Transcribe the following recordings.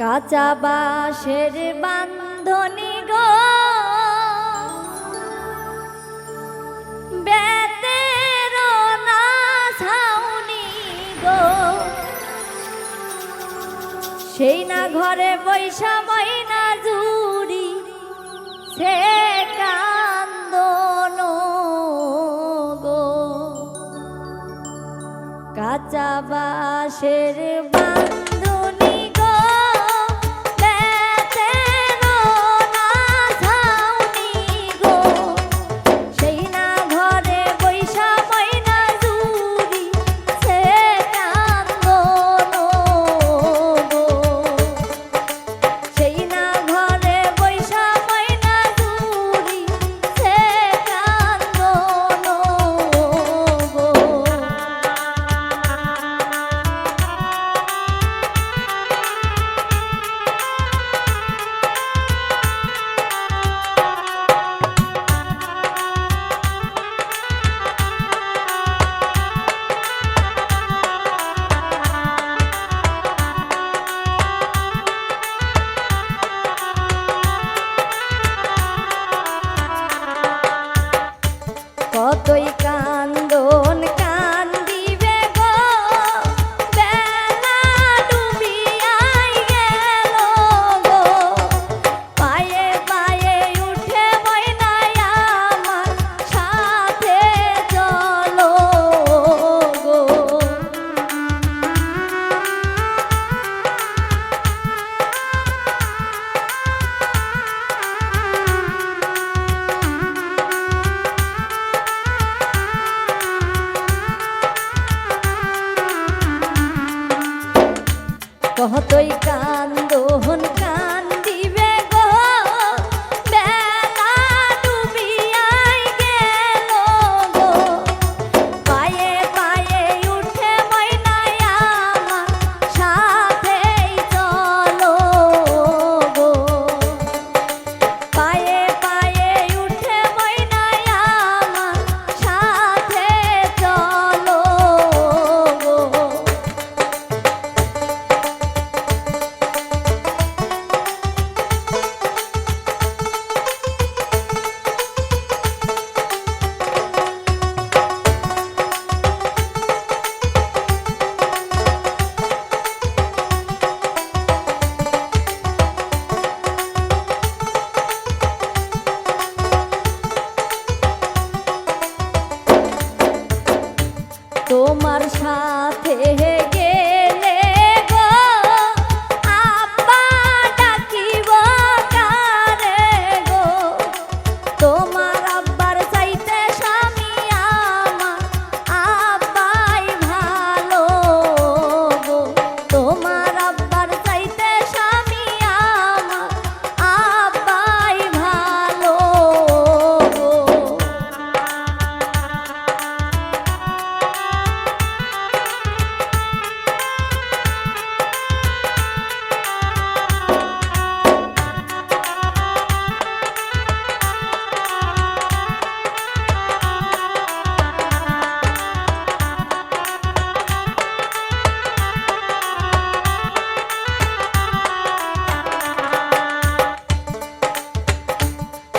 কাঁচা বাঁশের বান্ধনি গো। না ছাউনি গো। সেই না ঘরে বৈশা ময়না জুড়ি, সে কান্দন গো। কাঁচা বাঁশের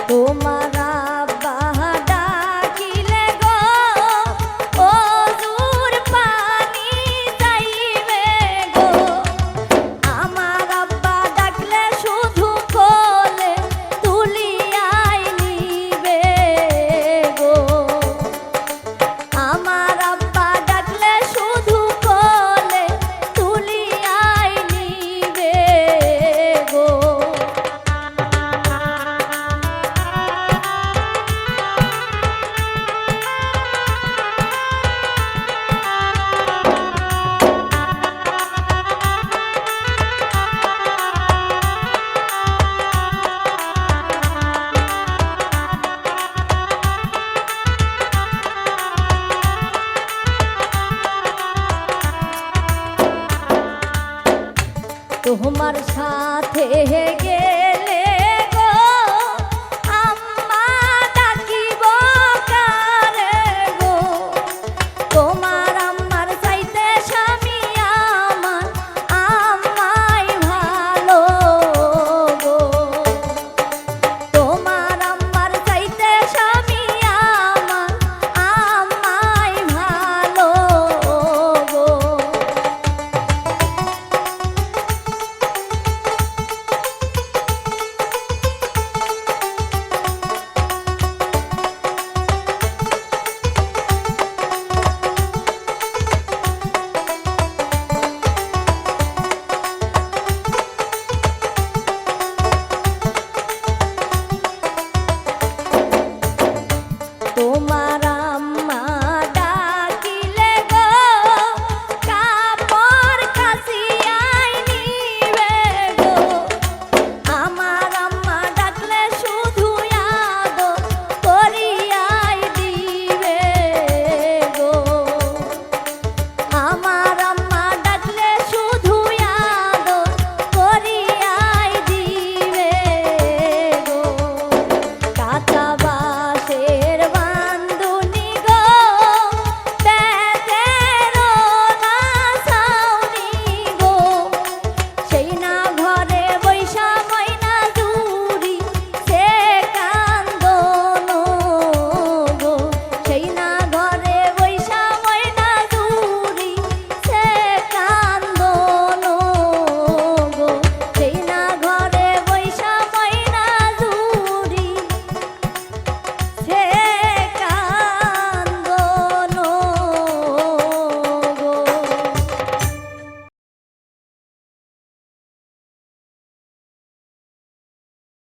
তোমার तुम्हार साथ है